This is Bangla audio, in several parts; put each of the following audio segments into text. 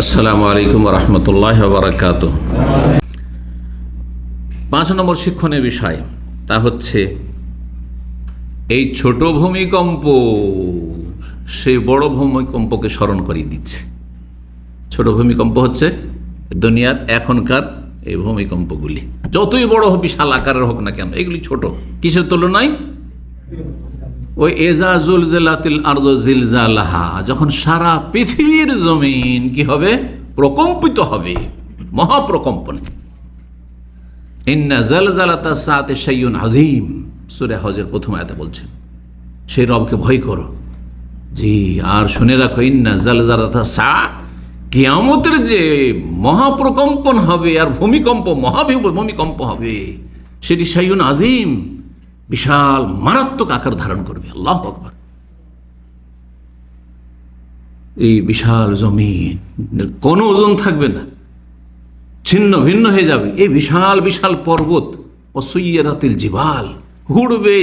আসসালামু আলাইকুম রহমতুল্লাহ বারাকাত পাঁচ নম্বর শিক্ষণের বিষয়, তা হচ্ছে, এই ছোট ভূমিকম্প সেই বড় ভূমিকম্পকে স্মরণ করিয়ে দিচ্ছে। ছোট ভূমিকম্প হচ্ছে দুনিয়ার এখনকার এই ভূমিকম্পগুলি। যতই বড় বিশাল আকারের হোক না কেন, এগুলি ছোট। কিসের তুলনায়? ওই এজাজুল জেলাতিল আর্দ জিলজালাহা, যখন সারা পৃথিবীর জমিন কি হবে? প্রকম্পিত হবে। মহাপ্রকম্পনে। ইন্না জালজালাতা সাইয়ুন আজিম সুরে হজের প্রথম বলছেন। সেই রবকে ভয় করো। জি, আর শুনে রাখো, ইন্না জালজালাতা সা, কিয়ামতের যে মহাপ্রকম্পন হবে, আর ভূমিকম্প মহাভি ভূমিকম্প হবে, সেটি সাইয়ুন আজিম বিশাল মারাত্মক আকার ধারণ করবে, আল্লাহ আকবর। এই বিশাল জমিন কোনো ওজন থাকবে না, ছিন্ন ভিন্ন হয়ে যাবে। এই বিশাল বিশাল পর্বত, অসইয়ারাতিল জিবাল, হুড়বে,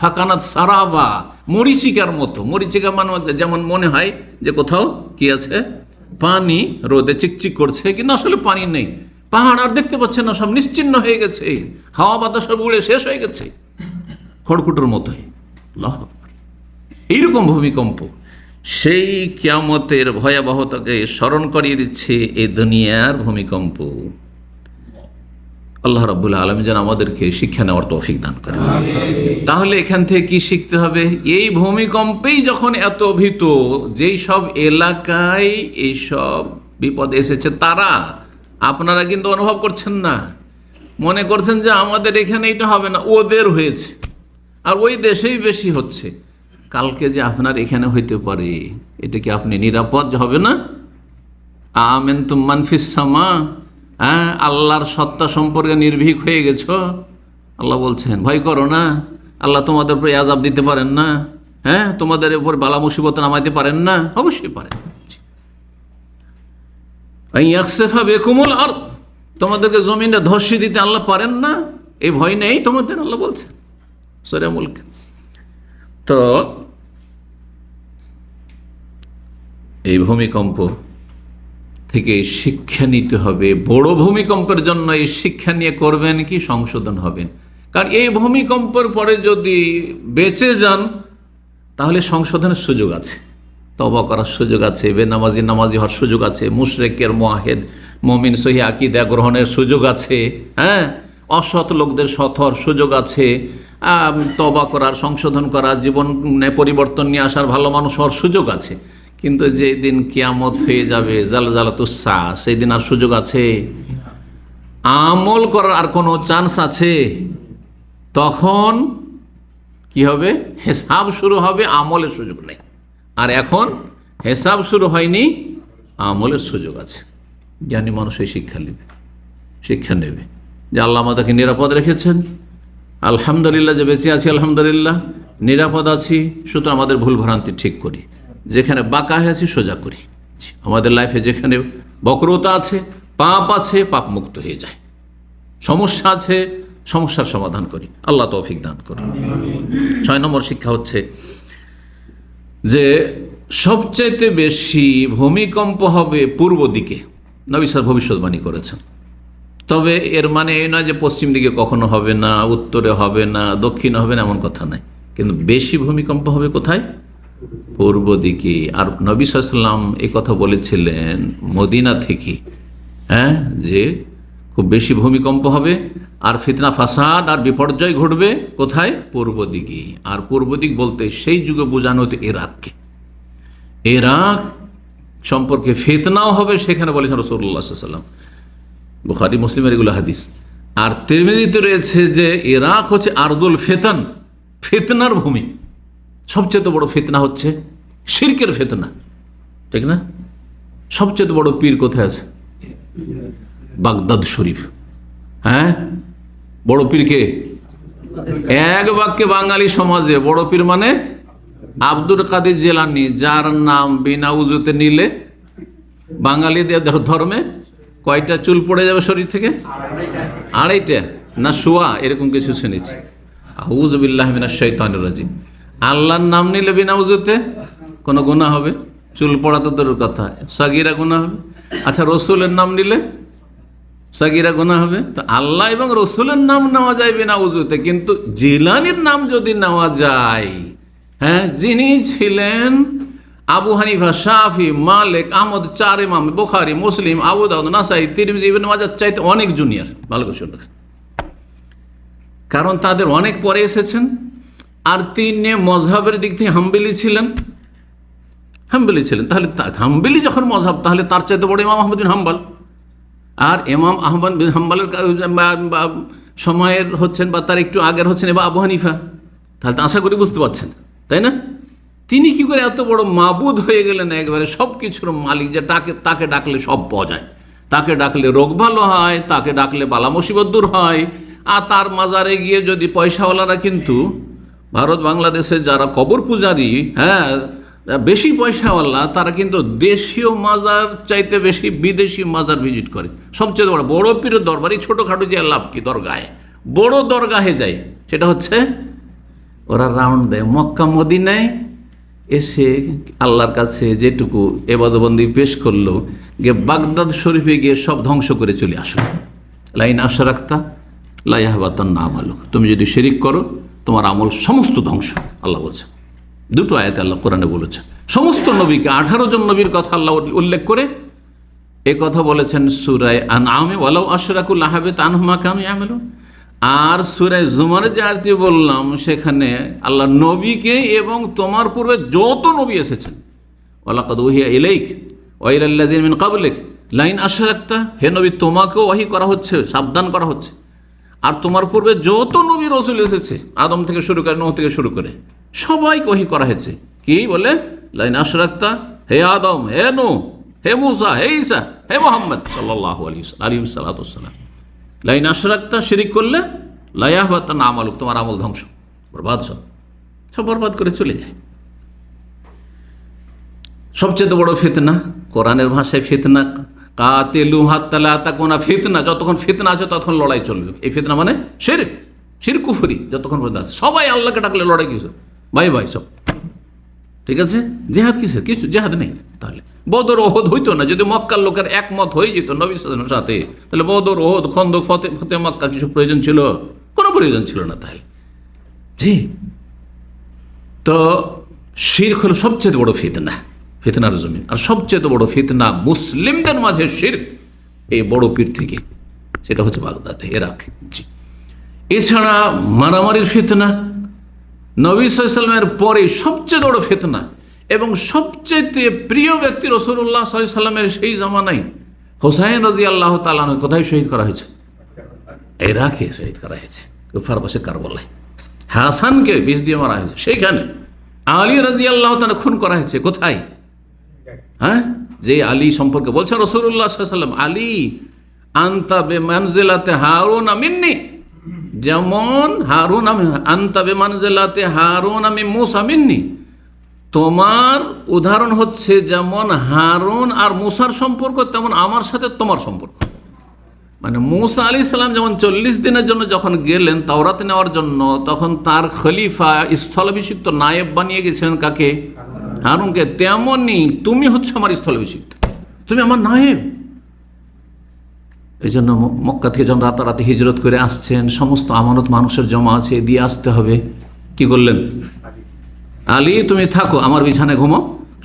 ফাঁকানাত সারাবা, মরিচিকার মতো। মরিচিকা মানে যেমন মনে হয় যে কোথাও কি আছে? পানি, রোদে চিকচিক করছে, কিন্তু আসলে পানি নেই। পাহাড় আর দেখতে পাচ্ছেন না, সব নিশ্চিন্ন হয়ে গেছে। হাওয়া বাতাস সব উড়ে শেষ হয়ে গেছে। খড়কুটোর মতোই। এইরকম ভূমিকম্প। সেই কিয়ামতের ভয়াবহতাকে স্মরণ করিয়ে দিচ্ছে এই দুনিয়ার ভূমিকম্প। আল্লাহ রাবুল্লাহ আলম যেন আমাদেরকে শিক্ষা নেওয়ার তৌফিক দান করে তাহলে এখান থেকে কি শিখতে হবে? এই ভূমিকম্পেই যখন এত ভীত যেই সব এলাকায় এইসব বিপদ এসেছে তারা আপনারা কিন্তু অনুভব করছেন না। মনে করছেন যে আমাদের এখানে এটা হবে না ওদের হয়েছে। আর ওই দেশেই বেশি হচ্ছে। কালকে যে আপনার এখানে হইতে পারে, এটা কি আপনি নিরাপদ? হবে না? আমেন তুমান ফিসামা হ্যাঁ আল্লাহর সত্তা সম্পর্কে নির্ভীক হয়ে গেছ। আল্লাহ বলছেন, ভয় করো না। আল্লাহ তোমাদের উপরে আজাব দিতে পারেন না। হ্যাঁ তোমাদের উপর বালা মুসিবত নামাইতে পারেন না। অবশ্যই পারেন। বেকুমুল আর তোমাদেরকে জমিনে ধসি দিতে আল্লাহ পারেন না। এই ভয় নেই তোমাদের, আল্লাহ বলছেন। সরে মুলক তো এই ভূমিকম্প থেকে শিক্ষা নিতে হবে, বড় ভূমিকম্পের জন্য এই শিক্ষা নিয়ে করবেন কি সংশোধন হবেন? কারণ এই ভূমিকম্পের পরে যদি বেঁচে যান, তাহলে সংশোধনের সুযোগ আছে তবা করার সুযোগ আছে, বেনামাজি, নামাজি হওয়ার সুযোগ আছে, মুশরেকের, মোয়াহেদ, মমিন, সহি আকিদা গ্রহণের সুযোগ আছে হ্যাঁ? অসৎ লোকদের সৎ হওয়ার সুযোগ আছে তবা করার, সংশোধন করার, জীবনে পরিবর্তন নিয়ে আসার ভালো মানুষ হওয়ার সুযোগ আছে। কিন্তু যেদিন কিয়ামত হয়ে যাবে জাল জালাতুসা সেই দিন আর সুযোগ আছে। আমল করার আর কোনো চান্স আছে। তখন কি হবে? হেসাব শুরু হবে, আমলের সুযোগ নেই। আর এখন হেসাব শুরু হয়নি, আমলের সুযোগ আছে। জ্ঞানী মানুষ এই শিক্ষা নেবে। শিক্ষা নেবে। যে আল্লাহ আমাদেরকে নিরাপদ রেখেছেন। আলহামদুলিল্লাহ যে বেঁচে আছি, আলহামদুলিল্লাহ। নিরাপদ আছি সুতরাং আমাদের ভুল ভ্রান্তি ঠিক করি। যেখানে বাঁকা হয়ে আছি, সোজা করি। আমাদের লাইফে যেখানে বক্রতা আছে, পাপ আছে, পাপ মুক্ত হয়ে যায়। সমস্যা আছে, সমস্যার সমাধান করি। আল্লাহ তৌফিক দান করি ছয় নম্বর শিক্ষা হচ্ছে যে, সবচাইতে বেশি ভূমিকম্প হবে পূর্ব দিকে। নবী স্যার ভবিষ্যৎবাণী করেছেন। তবে এর মানে এই নয় যে পশ্চিম দিকে কখনো হবে না, উত্তরে হবে না, দক্ষিণে হবে না এমন কথা নাই। কিন্তু বেশি ভূমিকম্প হবে কোথায়? পূর্ব দিকে। আর নবী সাল্লাম এই কথা বলেছিলেন মদিনা থেকে হ্যাঁ যে খুব বেশি ভূমিকম্প হবে আর ফিতনা ফাসাদ আর বিপর্যয় ঘটবে কোথায়? পূর্ব দিকে। আর পূর্ব দিক বলতে সেই যুগে বোঝানো হতো ইরাককে। ইরাক সম্পর্কে ফিতনাও হবে সেখানে বলেছেন রসুল্লাহ সাল্লাম বুখারি, মুসলিমের এগুলো হাদিস। আর তিরমিজিতে রয়েছে যে ইরাক হচ্ছে আর্দুল ফেতন, ফেতনার ভূমি। সবচেয়ে বড় ফেতনা হচ্ছে শিরকের ফেতনা। ঠিক না? সবচেয়ে বড় পীর কোথায় আছে? Baghdad Sharif. হ্যাঁ? বড় পীরকে এক বাক্যে বাঙালি সমাজে। বড় পীর মানে আব্দুল কাদের জেলানি, যার নাম বিনা উজুতে নিলে বাঙালিদের ধর্মে কয়টা চুল পড়ে যাবে শরীর থেকে? আড়াইটা। না, শোয়া, এরকম কিছু শুনেছি। আউজবিল্লাহ মিনা শৈতানুর রাজিম। আল্লাহর নাম নিলে বিনা উজুতে কোনো গুণা হবে? চুল পড়া তো দূরের কথা। সাগিরা গুণা হবে? আচ্ছা রসুলের নাম নিলে সাগিরা গুণা হবে? তো আল্লাহ এবং রসুলের নাম নেওয়া যায় বিনা উজুতে, কিন্তু জিলানির নাম যদি নেওয়া যায় হ্যাঁ যিনি ছিলেন আবু হানিফা শাফি মালিক আহমদ চার ইমাম বুখারি মুসলিম আবু দাউদ নাসাই তিরমিজি ইবনে মাজার চাইতে অনেক জুনিয়র ভালো শুনুন। কারণ তাদের অনেক পরে এসেছেন, আর তিনি মজহাবের দিক থেকে হাম্বেলি ছিলেন। হাম্বেলি ছিলেন। তাহলে হাম্বেলি যখন মজহাব, তাহলে তার চাইতে বড় ইমাম আহমদ বিন হাম্বাল। আর ইমাম আহমদ বিন হাম্বালের সময়ের হচ্ছেন বা তার একটু আগের হচ্ছেন এবার আবু হানিফা। তাহলে তো আশা করি বুঝতে পারছেন। তাই না? তিনি কি করে এত বড় মাবুদ হয়ে গেলেন একবারে? সব কিছুর মালিক যে তাকে তাকে ডাকলে সব পাওয়া যায়। তাকে ডাকলে রোগ ভালো হয়, তাকে ডাকলে বালা মুসিবত দূর হয়। আর তার মাজারে গিয়ে যদি পয়সাওয়ালারা কিন্তু ভারত, বাংলাদেশে যারা কবর পূজারি হ্যাঁ বেশি পয়সাওয়ালা, তারা কিন্তু দেশীয় মাজার চাইতে বেশি বিদেশি মাজার ভিজিট করে। সবচেয়ে বড় বড় পীরের দরবারই ছোটোখাটো যে লাভ কি? দরগায়। বড় দরগাহে যায়। সেটা হচ্ছে ওরা রাউন্ড দেয়। মক্কা, মদিনায় এসে আল্লাহর কাছে যেটুকু এবাদবন্দি পেশ করল, গিয়ে বাগদাদ শরীফে গিয়ে সব ধ্বংস করে চলে আসো লাইন আশা রাখতা লাইহাবাতার নাম আলো তুমি যদি শিরিক করো, তোমার আমল সমস্ত ধ্বংস, আল্লাহ বলছে। দুটো আয়াতে আল্লাহ কোরআনে বলেছে। সমস্ত নবীকে আঠারো জন নবীর কথা আল্লাহ উল্লেখ করে এ কথা বলেছেন সুরায় আন আমি ওয়ালাউ আশরাকুল আহাবে তানহুমা কানু ইয়ামেলু আর সুরায় জুমারে যে আয়াতটি বললাম, সেখানে আল্লাহ নবীকে এবং তোমার পূর্বে যত নবী এসেছেন, ওয়ালাকাদ ওহিয়া ইলাইক ওয়াইলাল্লাযিন মিন ক্বাবলিক, লাইন আশরাকতা, হে নবী, তোমাকেও ওয়াহি করা হচ্ছে, সাবধান করা হচ্ছে। আর তোমার পূর্বে যত নবী রসুল এসেছে, আদম থেকে শুরু করে নূহ থেকে শুরু করে, সবাইকে ওহি করা হয়েছে। কি বলে? লাইন আশরাকতা, হে আদম, হে নূহ, হে মুসা, হে ঈসা, হে মোহাম্মদ সাল্লাহ আলী আলী সালাতাম লাইন আশরাকতা শিরিক করলে লাইয়াহবাত না আমল তোমার আমল ধ্বংস। বরবাদ সব। সব বরবাদ করে চলে যায়। সবচেয়ে বড় ফিতনা, কোরআনের ভাষায় ফিতনা, কাতেলু হাত্তালা কোনা ফিতনা, যতক্ষণ ফিতনা আছে ততক্ষণ লড়াই চলবে। এই ফিতনা মানে শির শির কুফুরি, যতক্ষণ পর্যন্ত আছে। সবাই আল্লাহকে ডাকলে লড়াই কিছু। ভাই ভাই সব। ঠিক আছে? জেহাদ কিসের? কিছু জেহাদ নেই। তাহলে বদর ওহদ হইতো না, যদি মক্কার লোকের একমত হয়ে যেত নবী সাথে, তাহলে বদর, ওহদ খন্দ ফতে ফতে মক্কা কিছু প্রয়োজন ছিল? কোনো প্রয়োজন ছিল না তাহলে। জি। তো শির হলো সবচেয়ে বড় ফিতনা, ফিতনার জমিন। আর সবচেয়ে বড় ফিতনা মুসলিমদের মাঝে শির এই বড় পীর থেকে। সেটা হচ্ছে বাগদাদে, এরাক। জি। এছাড়া মারামারির ফিতনা নবী সাল্লামের পরে সবচেয়ে বড় ফেতনা এবং সবচেয়ে প্রিয় ব্যক্তি রসুল্লাহ সাল্লামের সেই জামানায় হোসাইন রাজি আল্লাহ তালান কোথায় শহীদ করা হয়েছে। এরাকে শহীদ করা হয়েছে, কুফার পাশে হাসানকে বিষ দিয়ে মারা হয়েছে, সেইখানে আলী রাজি আল্লাহ তালা খুন করা হয়েছে, কোথায়? হ্যাঁ? যে আলী সম্পর্কে বলছে রসুল্লাহ সাল্লাম আলী আন্তা বে মানজেলাতে হারুন আমিননি যেমন হারুন আমি আন্তাবে মানজেলাতে হারুন আমি মুসামিননি তোমার উদাহরণ হচ্ছে যেমন হারুন আর মুসার সম্পর্ক, তেমন আমার সাথে তোমার সম্পর্ক। মানে মুসা আলি সাল্লাম যেমন চল্লিশ দিনের জন্য যখন গেলেন তাওরাত নেওয়ার জন্য, তখন তার খলিফা স্থলাভিষিক্ত নায়েব বানিয়ে গেছেন কাকে? হারুনকে। তেমনই তুমি হচ্ছে আমার স্থলাভিষিক্ত। তুমি আমার নায়েব। এই জন্য মক্কা থেকে যখন রাতারাতি হিজরত করে আসছেন, সমস্ত আমানত মানুষের জমা আছে, দিয়ে আসতে হবে। কি করলেন? আলী, তুমি থাকো, আমার বিছানায় ঘুমো।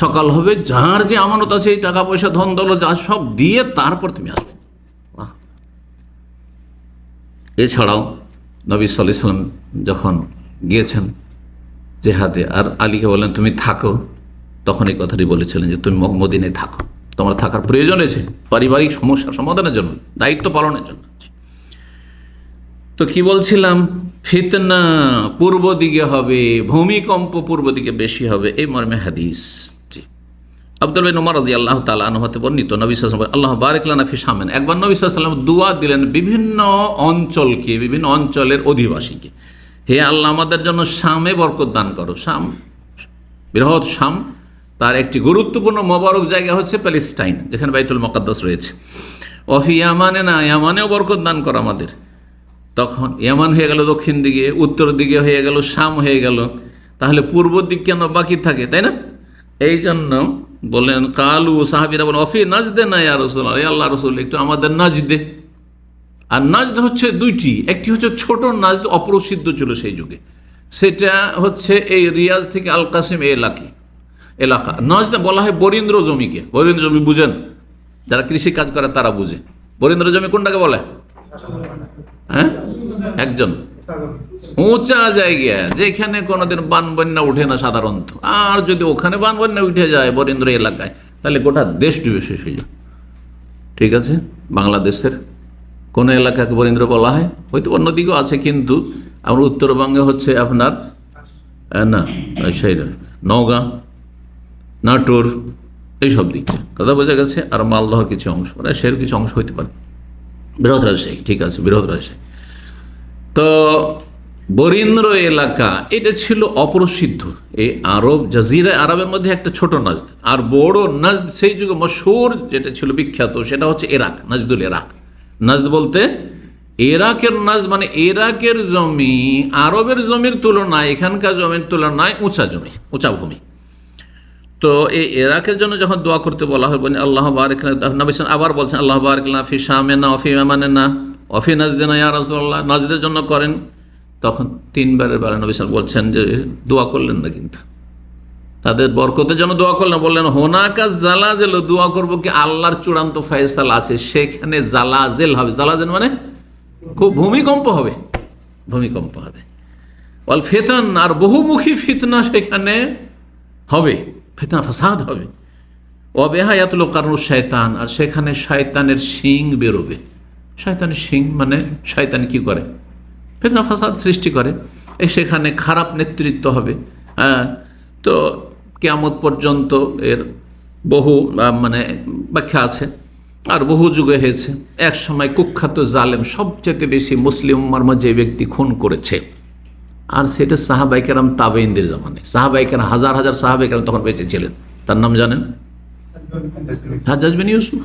সকাল হবে, যার যে আমানত আছে, এই টাকা পয়সা, ধন দল যা সব দিয়ে তারপর তুমি আসবে। এছাড়াও নবী সাল্লাহ সাল্লাম যখন গিয়েছেন জেহাদে, আর আলীকে বললেন, তুমি থাকো। তখন এই কথাটি বলেছিলেন যে, তুমি মদিনায় থাকো। তোমার থাকার প্রয়োজন আছে পারিবারিক সমস্যা সমাধানের জন্য, দায়িত্ব পালনের জন্য। তো কি বলছিলাম? ফিতনা পূর্ব দিকে হবে, ভূমিকম্প পূর্ব দিকে বেশি হবে, এই মর্মে হাদিস। আব্দুল বিন রাজি আল্লাহ তালা আনহতে বর্ণিত, নবী সাল্লাম আল্লাহ বারেকলানা ফি সামেন একবার নবী সাল্লাম দুয়া দিলেন বিভিন্ন অঞ্চলকে, বিভিন্ন অঞ্চলের অধিবাসীকে। হে আল্লাহ, আমাদের জন্য শামে বরকত দান করো। শাম, বৃহৎ শাম। তার একটি গুরুত্বপূর্ণ মোবারক জায়গা হচ্ছে প্যালেস্টাইন, যেখানে বাইতুল মকাদ্দাস রয়েছে। অফি ইয়ামানে না, ইয়ামানেও বরকত দান করো আমাদের। তখন ইয়ামান হয়ে গেল দক্ষিণ দিকে, উত্তর দিকে হয়ে গেল, শাম হয়ে গেল। তাহলে পূর্ব দিক কেন বাকি থাকে, তাই না? এই জন্য বললেন কালু সাহাবিরা বলেন, অফি নাচ দে না ইয়া রসুল আল্লাহ রসুল, একটু আমাদের নাচ দে আর নাজদ হচ্ছে দুইটি, একটি হচ্ছে ছোট নাজদ, অপ্রসিদ্ধ ছিল সেই যুগে। সেটা হচ্ছে এই রিয়াজ থেকে আল কাসিম এলাকি। এলাকা। নাজদে বলা হয় বরীন্দ্র জমিকে। বরীন্দ্র জমি বুঝেন? যারা কৃষি কাজ করে, তারা বুঝে। বরীন্দ্র জমি কোনটাকে বলে? হ্যাঁ? একজন। উঁচা জায়গা। যেখানে কোনোদিন বান বন্যা উঠে না সাধারণত। আর যদি ওখানে বান বন্যা উঠে যায় বরেন্দ্র এলাকায়, তাহলে গোটা দেশ ডুবে শেষ হয়ে যায় ঠিক আছে? বাংলাদেশের কোন এলাকাকে বরেন্দ্র বলা হয়? হয়তো অন্যদিকেও আছে, কিন্তু আমার উত্তরবঙ্গে হচ্ছে আপনার না সেই নওগাঁ। নাটোর, এইসব দিকটা কথা বোঝা গেছে, আর মালদহর কিছু অংশ মানে সের কিছু অংশ হইতে পারে। বৃহৎ রাজশাহী, ঠিক আছে, বৃহৎ রাজশাহী। তো, বরীন্দ্র এলাকা, এটা ছিল অপ্রসিদ্ধ। এই আরব জাজিরা আরবের মধ্যে একটা ছোট নাজদ, আর বড় নাজদ সেই যুগে মশহুর যেটা ছিল বিখ্যাত, সেটা হচ্ছে এরাক, নাজদুল ইরাক নাজদ বলতে, এরাকের নাজ মানে এরাকের জমি, আরবের জমির তুলনায়, এখানকার জমির তুলনায় উঁচা জমি, উঁচা ভূমি। তো এই ইরাকের জন্য যখন দোয়া করতে বলা হয় বলেন আল্লাহ বারিক আবার বলছেন, আল্লাহ বারিক ফি শামে না অফি মানে না অফি নাজদে না ইয়া রাসূলুল্লাহ। নাজদের জন্য করেন। তখন তিনবারের বেলা নবিসান বলছেন যে, দোয়া করলেন না কিন্তু। তাদের বরকতের জন্য দোয়া করলেন, বললেন, হোনাকা জালাজেল, দোয়া করব কি আল্লাহর চূড়ান্ত ফয়সাল আছে, সেখানে জালাজেল হবে। জালাজেল মানে খুব ভূমিকম্প হবে ভূমিকম্প হবে। অল ফেতন, আর বহুমুখী ফিতনা সেখানে হবে। ফিতনা, ফাসাদ হবে। অবেহায়াতুল কারণ শয়তান আর সেখানে শয়তানের শিং বেরোবে। শয়তানের শিং মানে শয়তান কি করে? ফেতনা, ফাসাদ সৃষ্টি করে। সেখানে খারাপ নেতৃত্ব হবে। হ্যাঁ তো কেয়ামত পর্যন্ত এর বহু মানে ব্যাখ্যা আছে। আর বহু যুগে হয়েছে। এক সময় কুখ্যাত জালেম সবচেয়ে বেশি মুসলিম উম্মার যে ব্যক্তি খুন করেছে। আর সেটা সাহাবাইকেরাম তাবেইনদের জামানে সাহাবাইকেরাম হাজার হাজার সাহাবাইকেরাম তখন বেঁচে ছিলেন। তার নাম জানেন? হাজাজ বিন ইউসুফ।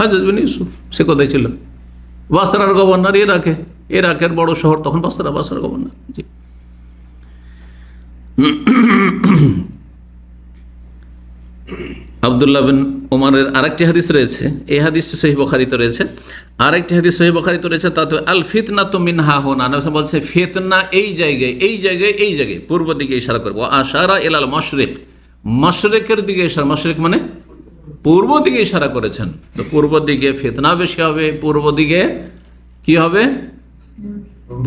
হাজাজ বিন ইউসুফ, সে কোথায় ছিল? বাসরার গভর্নর ইরাকে। ইরাকের বড় শহর তখন বাসরা, বাসরার গভর্নর। জি। আবদুল্লাহ বিন ওমারের আরেকটি হাদিস রয়েছে। এই হাদিসটি সহি বখারিতে রয়েছে। আরেকটি হাদিস সহি বখারিতে রয়েছে, তাতে আল ফিতনা তো মিন হা হোনা বলছে, ফিতনা এই জায়গায় এই জায়গায় এই জায়গায়, পূর্ব দিকে ইশারা করব। আশারা এলাল মশরেক, মশরেকের দিকে ইশারা, মশরেক মানে পূর্ব দিকে ইশারা করেছেন। তো পূর্ব দিকে ফিতনা বেশি হবে, পূর্ব দিকে কি হবে?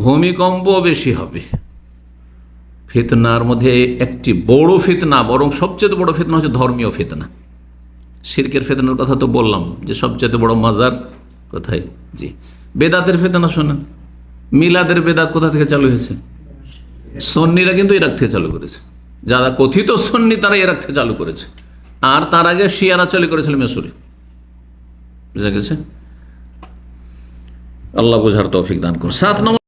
ভূমিকম্প বেশি হবে। ফিতনার মধ্যে একটি বড় ফিতনা, বরং সবচেয়ে বড় ফিতনা হচ্ছে ধর্মীয় ফিতনা। শিরকের ফেতনার কথা তো বললাম, যে সবচেয়ে বড় মাজার কোথায়? জি। বেদাতের ফেতনা শোনেন। মিলাদের বেদাত কোথা থেকে চালু হয়েছে? সন্নিরা কিন্তু ইরাক থেকে চালু করেছে। যারা কথিত সন্নি, তারা ইরাক থেকে চালু করেছে। আর তার আগে শিয়ারা চালু করেছিল মেসুরি। বুঝা গেছে? আল্লাহ বোঝার তৌফিক দান করুন। সাত নম্বর